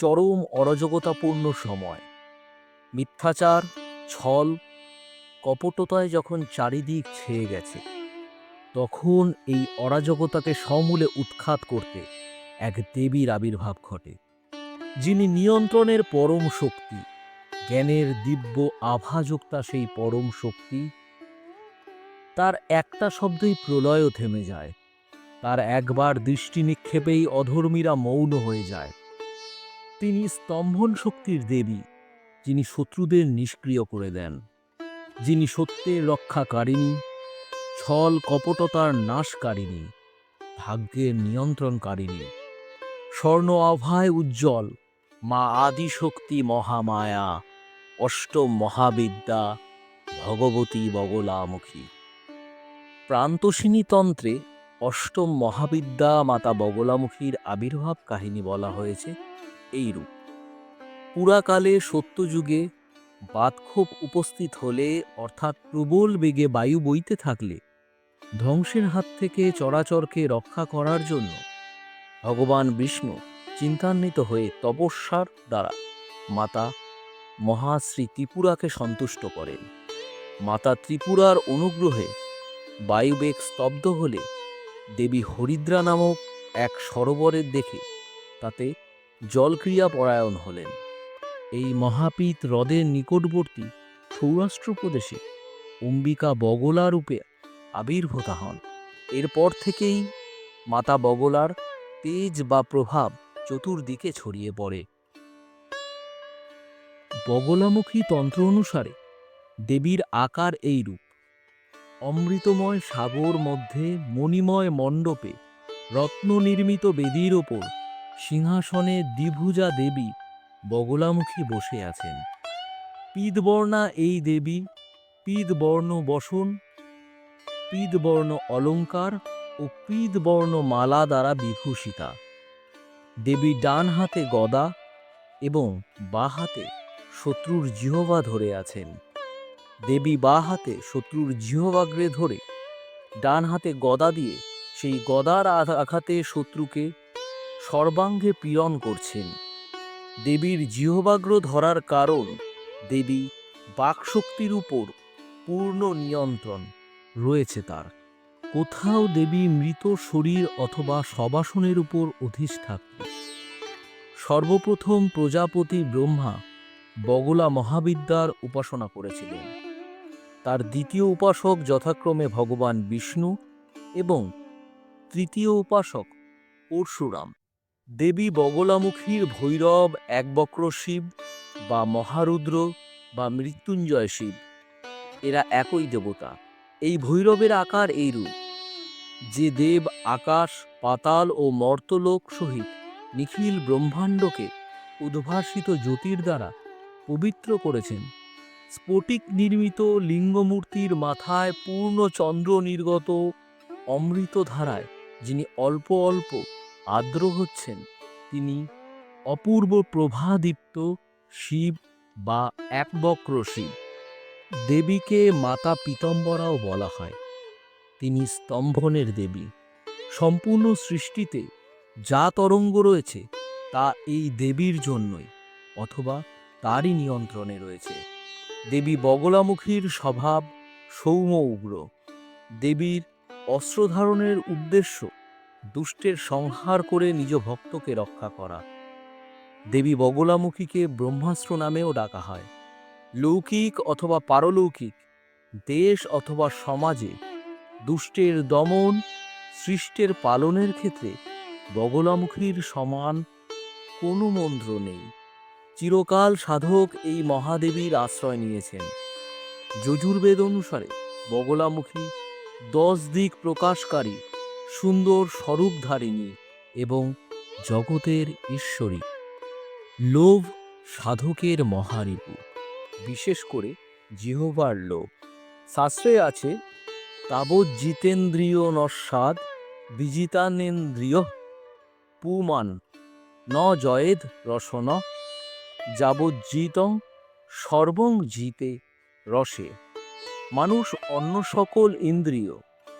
চরম অরাজকতাপূর্ণ সময়। মিথ্যাচার, ছল, কপটতায় যখন চারিদিক ছেয়ে গেছে, তখন এই অরাজকতাকে সমূলে উৎখাত করতে এক দেবীর আবির্ভাব ঘটে, যিনি নিয়ন্ত্রণের পরম শক্তি, জ্ঞানের দিব্য আভাযুক্তা সেই পরম শক্তি। তার একটা শব্দই প্রলয়ও থেমে যায়, তার একবার দৃষ্টি নিক্ষেপেই অধর্মীরা মৌন হয়ে যায়। তিনি স্তম্ভন শক্তির দেবী, যিনি শত্রুদের নিষ্ক্রিয় করে দেন। যিনি সত্যের রক্ষাকারিণী, ছল কপটতার নাশকারিণী, ভাগ্যের নিয়ন্ত্রণকারিণী। স্বর্ণ আভায় উজ্জ্বল, মা আদিশক্তি মহামায়া, অষ্টম মহাবিদ্যা, ভগবতী বগলামুখী। প্রান্তসিনী তন্ত্রে অষ্টম মহাবিদ্যা মাতা বগলামুখীর আবির্ভাব কাহিনী বলা হয়েছে। এইরূপ। পুরাকালে সত্যযুগে বাতক্ষোভ উপস্থিত হলে অর্থাৎ প্রবল বেগে বায়ু বইতে থাকলে ধ্বংসের হাত থেকে চরাচরকে রক্ষা করার জন্য ভগবান বিষ্ণু চিন্তান্বিত হয়ে তপস্যার দ্বারা মাতা মহাশ্রী ত্রিপুরাকে সন্তুষ্ট করেন। মাতা ত্রিপুরার অনুগ্রহে বায়ুবেগ স্তব্ধ হলে দেবী হরিদ্রা নামক এক সরোবরের দেখে তাতে জলক্রিয়া পরায়ণ হলেন। এই মহাপীত হ্রদের নিকটবর্তী সৌরাষ্ট্র প্রদেশে অম্বিকা বগলা রূপে আবির্ভূত হন। এরপর থেকেই মাতা বগলার তেজ বা প্রভাব চতুর্দিকে ছড়িয়ে পড়ে। বগলামুখী তন্ত্র অনুসারে দেবীর আকার এই রূপ অমৃতময় সাগর মধ্যে মণিময় মণ্ডপে রত্ন নির্মিত বেদির ওপর সিংহাসনে দ্বিভুজা দেবী বগলামুখী বসে আছেন। পিদবর্ণা এই দেবী পিদবর্ণ বসন পিদবর্ণ অলঙ্কার ও পিদবর্ণ মালা দ্বারা বিভূষিতা। দেবী ডান হাতে গদা এবং বা হাতে শত্রুর জিহবা ধরে আছেন। দেবী বা হাতে শত্রুর জিহবাগ্রে ধরে ডান হাতে গদা দিয়ে সেই গদার আঘা- আঘাতে শত্রুকে সর্বাঙ্গে পীড়ন করছেন। দেবীর জিহবাগ্র ধরার কারণ দেবী বাকশক্তির উপর পূর্ণ নিয়ন্ত্রণ রয়েছে তার। কোথাও দেবী মৃত শরীর অথবা সবাসনের উপর অধিষ্ঠাত্রী সর্বপ্রথম প্রজাপতি ব্রহ্মা বগলা মহাবিদ্যার উপাসনা করেছিলেন। তার দ্বিতীয় উপাসক যথাক্রমে ভগবান বিষ্ণু এবং তৃতীয় উপাসক পরশুরাম। দেবী বগলামুখীর ভৈরব একবক্র শিব বা মহারুদ্র বা মৃত্যুঞ্জয় শিব। এরা একই দেবতা। এই ভৈরবের আকার এইরূপ। যে দেব আকাশ, পাতাল ও মর্তলোক সহিত নিখিল ব্রহ্মাণ্ডকে উদ্ভাসিত জ্যোতির দ্বারা পবিত্র করেছেন, স্ফটিক নির্মিত লিঙ্গমূর্তির মাথায় পূর্ণ চন্দ্র নির্গত অমৃত ধারায় যিনি অল্প অল্প আর্দ্র হচ্ছেন। তিনি অপূর্ব প্রভাদীপ্ত শিব বা একবক্র শিব। দেবীকে মাতা পীতম্বরাও বলা হয়। তিনি স্তম্ভনের দেবী। সম্পূর্ণ সৃষ্টিতে যা তরঙ্গ রয়েছে, তা এই দেবীর জন্যই অথবা তারই নিয়ন্ত্রণে রয়েছে। দেবী বগলামুখীর স্বভাব সৌম উগ্র। দেবীর অস্ত্রধারণের উদ্দেশ্য দুষ্টের সংহার করে নিজ ভক্তকে রক্ষা করা। দেবী বগলামুখীকে ব্রহ্মাস্ত্র নামেও ডাকা হয়। লৌকিক অথবা পারলৌকিক, দেশ অথবা সমাজে দুষ্টের দমন, সৃষ্টের পালনের ক্ষেত্রে বগলামুখীর সমান কোনো মন্ত্র নেই। চিরকাল সাধক এই মহাদেবীর আশ্রয় নিয়েছেন। যজুর্বেদ অনুসারে বগলামুখী দশ দিক প্রকাশকারী সুন্দর স্বরূপধারিণী এবং জগতের ঈশ্বরী। লোভ সাধকের মহারিপু। বিশেষ করে জিহবার লোভ। শাস্ত্রে আছে, তাবৎ জিতেন্দ্রিয় নস্বাদ বিজিতানেন্দ্রিয় পুমান ন জয়েদ রসন যাবজ্জিতং সর্বং জিতে রসে। মানুষ অন্য সকল ইন্দ্রিয়,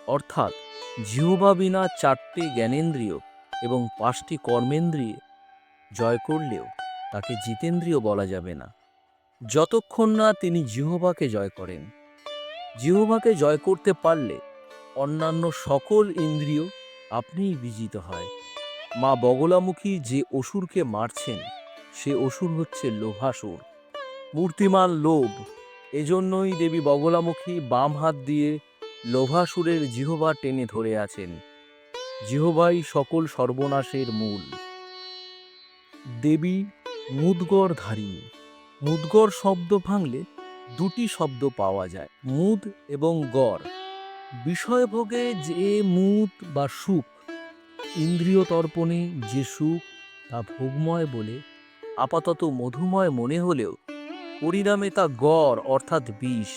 অর্থাৎ জিহবা বিনা চারটি জ্ঞানেন্দ্রিয় এবং পাঁচটি কর্মেন্দ্রিয় জয় করলেও তাকে জিতেন্দ্রীয় বলা যাবে না। যতক্ষণ না তিনি জিহবাকে জয় করেন। জিহবাকে জয় করতে পারলে অন্যান্য সকল ইন্দ্রিয় আপনিই বিজিত হয়। মা বগলামুখী যে অসুরকে মারছেন, সে অসুর হচ্ছে লোভাসুর। মূর্তিমান লোভ, এজন্যই দেবী বগলামুখী বাম হাত দিয়ে লোভাসুরের জিহবা টেনে ধরে আছেন। জিহবাই সকল সর্বনাশের মূল। দেবী মুদগর ধারিণী মুদগর শব্দ ভাঙলে দুটি শব্দ পাওয়া যায়, মুদ এবং গড়। বিষয়ভোগে যে মুদ বা সুখ, ইন্দ্রিয় তর্পণে যে সুখ, তা ভোগময় বলে আপাতত মধুময় মনে হলেও পরিণামে তা গড় অর্থাৎ বিষ,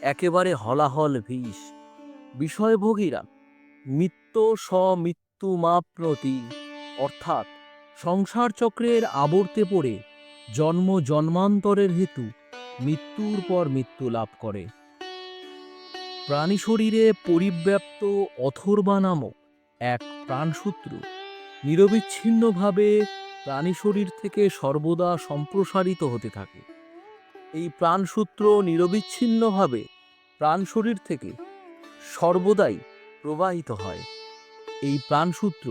একেবারে হলাহল বিষ। বিষয়ভোগীরা মিত্ত স্বমৃত্যু মাপ্রতি অর্থাৎ সংসার চক্রের আবর্তে পড়ে জন্ম জন্মান্তরের হেতু মৃত্যুর পর মৃত্যু লাভ করে। প্রাণী শরীরে পরিব্যাপ্ত অথর্বা নামক এক প্রাণসূত্র নিরবিচ্ছিন্নভাবে প্রাণী শরীর থেকে সর্বদা সম্প্রসারিত হতে থাকে। এই প্রাণসূত্র নিরবিচ্ছিন্নভাবে প্রাণ শরীর থেকে সর্বদাই প্রবাহিত হয়। এই প্রাণসূত্র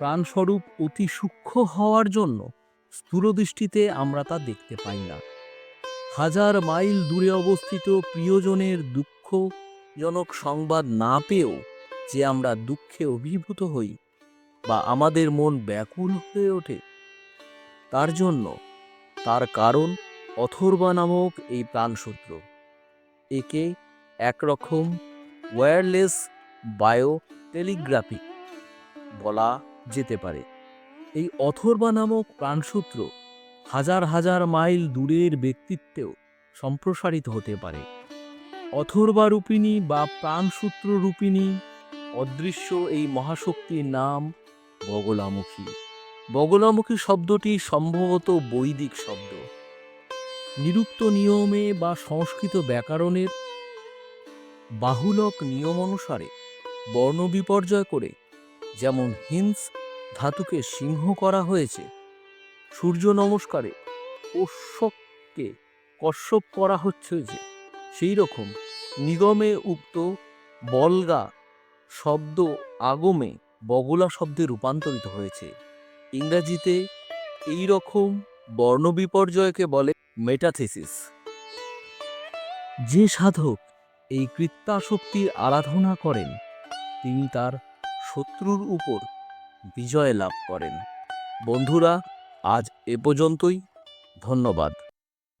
প্রাণস্বরূপ অতি সূক্ষ্ম হওয়ার জন্য স্থূলদৃষ্টিতে আমরা তা দেখতে পাই না। হাজার মাইল দূরে অবস্থিত প্রিয়জনের দুঃখজনক সংবাদ না পেয়েও যে আমরা দুঃখে অভিভূত হই বা আমাদের মন ব্যাকুল হয়ে ওঠে, তার জন্য তার কারণ অথর্বা নামক এই প্রাণসূত্র। একে একরকম ওয়্যারলেস বায়ো টেলিগ্রাফি বলা যেতে পারে। এই অথর্বা নামক প্রাণসূত্র হাজার হাজার মাইল দূরের ব্যক্তিত্বেও সম্প্রসারিত হতে পারে। অথর্বা রূপিণী বা প্রাণসূত্র রূপিণী অদৃশ্য এই মহাশক্তির নাম বগলামুখী। বগলামুখী শব্দটি সম্ভবত বৈদিক শব্দ। নিরুক্ত নিয়মে বা সংস্কৃত ব্যাকরণের বাহুলক নিয়ম অনুসারে বর্ণ বিপর্যয় করে, যেমন হিংস ধাতুকে সিংহ করা হয়েছে, সূর্য নমস্কারে পোষ্যককে কশ্যপ করা হচ্ছে যে, সেই রকম নিগমে উক্ত বলগা শব্দ আগমে বগলা শব্দে রূপান্তরিত হয়েছে। ইংরাজিতে এই রকম বর্ণ বিপর্যয়কে বলে মেটাথিসিস যে সাধক এই কৃত্যাশক্তির আরাধনা করেন। তিনি তার শত্রুর উপর বিজয় লাভ করেন। বন্ধুরা, আজ এ পর্যন্তই। ধন্যবাদ।